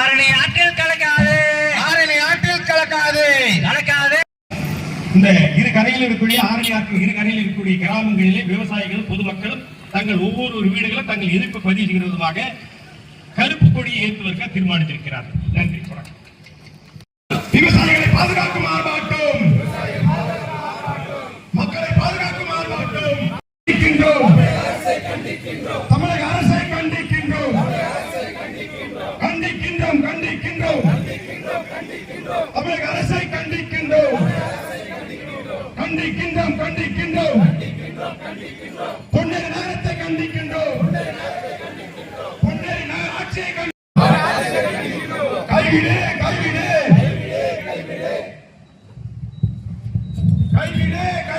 ஆரணி ஆற்றில் கலக்காது. ஆரணி ஆற்றில் கலக்காது. கலக்காது. இந்த இரு கரையில் இருக்கக்கூடிய ஆரணி ஆற்று இரு கரையில் இருக்கக்கூடிய கிராமங்களிலே விவசாயிகளும் பொதுமக்களும் தங்கள் ஒவ்வொரு வீடுகளும் தங்கள் எதிர்ப்பு பதிவு செய்கிற விதமாக கருப்பு கொடியை ஏற்றுவதற்கு தீர்மானித்திருக்கிறார். நன்றி வணக்கம். விவசாயிகளை பாதுகாக்கும் ஆர்ப்பாட்டம். மக்களை பாதுகாக்கும் ஆர்ப்பாட்டம். தமிழக அரசை தமிழக அரசை கண்டிக்கின்றோம். கண்டிக்கின்றோம் கண்டிக்கின்றோம். பொன்னேரி நகரத்தை கண்டிக்கின்றோம். பொன்னேரி நகர ஆட்சியை கைவிடு கைவிடு. கைவிடு கைவிடு.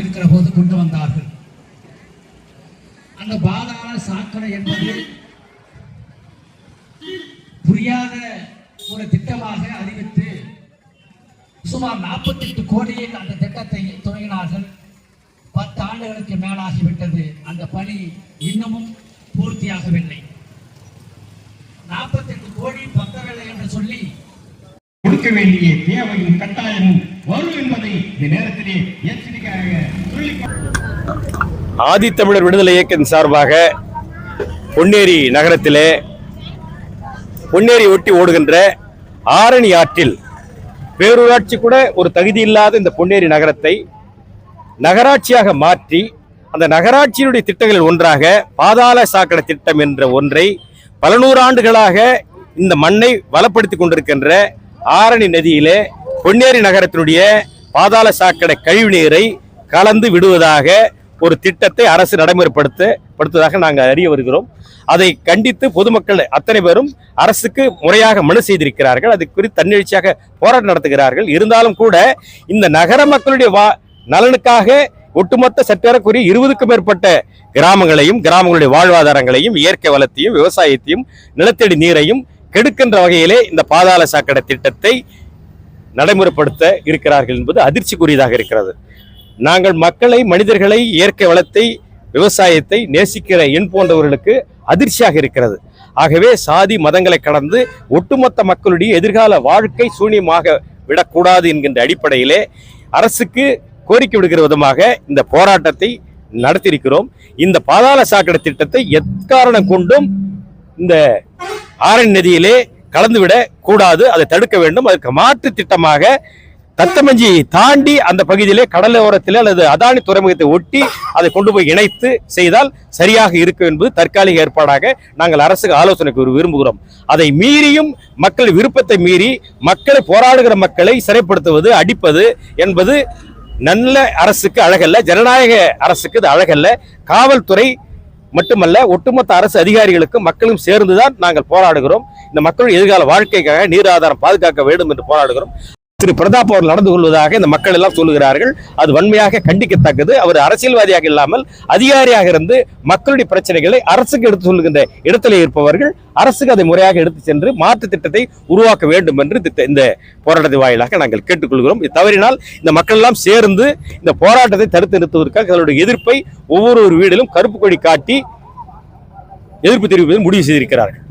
இருக்கிற போது கொண்டு வந்தார்கள். அந்த பாதாள சாக்கடை என்பது புரியாத ஒரு திட்டமாக அறிவித்து சுமார் 48 கோடியில் அந்த திட்டத்தை துவங்கினார்கள். பத்து ஆண்டுகளுக்கு மேலாகிவிட்டது. அந்த பணி இன்னமும் பூர்த்தியாகவில்லை. 48 கோடி பத்தவில்லை என்று சொல்லி கொடுக்க வேண்டிய தேவையும் கட்டாயமும் வரும் என்பதை இந்த நேரத்திலே எச்சரிக்கையாக சொல்லி ஆதித்தமிழர் விடுதலை இயக்கத்தின் சார்பாக பொன்னேரி நகரத்திலே பொன்னேரி ஒட்டி ஓடுகின்ற ஆரணி ஆற்றில் பேரூராட்சி கூட ஒரு தகுதி இல்லாத இந்த பொன்னேரி நகரத்தை நகராட்சியாக மாற்றி அந்த நகராட்சியினுடைய திட்டங்களில் ஒன்றாக பாதாள சாக்கடை திட்டம் என்ற ஒன்றை பல நூறு ஆண்டுகளாக இந்த மண்ணை வளப்படுத்தி கொண்டிருக்கின்ற ஆரணி நதியிலே பொன்னேரி நகரத்தினுடைய பாதாள சாக்கடை கழிவு நீரை கலந்து விடுவதாக ஒரு திட்டத்தை அரசு நடைமுறைப்படுத்த படுத்துவதாக நாங்கள் அறிய வருகிறோம். அதை கண்டித்து பொதுமக்கள் அத்தனை பேரும் அரசுக்கு முறையாக மனு செய்திருக்கிறார்கள். அது குறித்து தன்னெழுச்சியாக போராட்டம் நடத்துகிறார்கள். இருந்தாலும் கூட இந்த நகர மக்களுடைய வா நலனுக்காக ஒட்டுமொத்த சற்றேறக்குரிய இருபதுக்கும் மேற்பட்ட கிராமங்களையும் கிராமங்களுடைய வாழ்வாதாரங்களையும் இயற்கை வளத்தையும் விவசாயத்தையும் நிலத்தடி நீரையும் கெடுக்கின்ற வகையிலே இந்த பாதாள சாக்கடை திட்டத்தை நடைமுறைப்படுத்த இருக்கிறார்கள் என்பது அதிர்ச்சிக்குரியதாக இருக்கிறது. நாங்கள் மக்களை மனிதர்களை இயற்கை வளத்தை விவசாயத்தை நேசிக்கிற எண் போன்றவர்களுக்கு அதிர்ச்சியாக இருக்கிறது. ஆகவே சாதி மதங்களை கடந்து ஒட்டுமொத்த மக்களுடைய எதிர்கால வாழ்க்கை சூன்யமாக விடக்கூடாது என்கின்ற அடிப்படையிலே அரசுக்கு கோரிக்கை விடுகிற விதமாக இந்த போராட்டத்தை நடத்தியிருக்கிறோம். இந்த பாதாள சாக்கடை திட்டத்தை எக்காரணம் கொண்டும் இந்த ஆரண் நதியிலே கலந்துவிட கூடாது அதை தடுக்க வேண்டும். அதற்கு மாற்று திட்டமாக தத்தமஞ்சி தாண்டி அந்த பகுதியிலே கடலோரத்தில் அல்லது அதானி துறைமுகத்தை ஒட்டி அதை கொண்டு போய் இணைத்து செய்தால் சரியாக இருக்கும் என்பது தற்காலிக ஏற்பாடாக நாங்கள் அரசுக்கு ஆலோசனை விரும்புகிறோம். அதை மீறியும் மக்கள் விருப்பத்தை மீறி மக்களை போராடுகிற மக்களை சிறைப்படுத்துவது அடிப்பது என்பது நல்ல அரசுக்கு அழகல்ல ஜனநாயக அரசுக்கு இது அழகல்ல. காவல்துறை மட்டுமல்ல ஒட்டுமொத்த அரசு அதிகாரிகளுக்கும் மக்களும் சேர்ந்துதான் நாங்கள் போராடுகிறோம். இந்த மக்களுடைய எதிர்கால வாழ்க்கைக்காக நீர் ஆதாரம் பாதுகாக்க வேண்டும் என்று போராடுகிறோம். திரு பிரதாப் அவர் நடந்து கொள்வதாக இந்த மக்கள் எல்லாம் சொல்லுகிறார்கள். அது வன்மையாக கண்டிக்கத்தக்கது. அவர் அரசியல்வாதியாக இல்லாமல் அதிகாரியாக இருந்து மக்களுடைய பிரச்சனைகளை அரசுக்கு எடுத்து சொல்லுகின்ற இடத்திலே இருப்பவர்கள் அரசுக்கு அதை முறையாக எடுத்து சென்று மாற்று திட்டத்தை உருவாக்க வேண்டும் என்று திட்ட- இந்த போராட்டத்தின் வாயிலாக நாங்கள் கேட்டுக்கொள்கிறோம். இது தவறினால் இந்த மக்கள் எல்லாம் சேர்ந்து இந்த போராட்டத்தை தடுத்து நிறுத்துவதற்காக அதனுடைய எதிர்ப்பை ஒவ்வொரு ஒரு வீடிலும் கருப்பு கொடி காட்டி எதிர்ப்பு தெரிவிப்பதில் முடிவு செய்திருக்கிறார்கள்.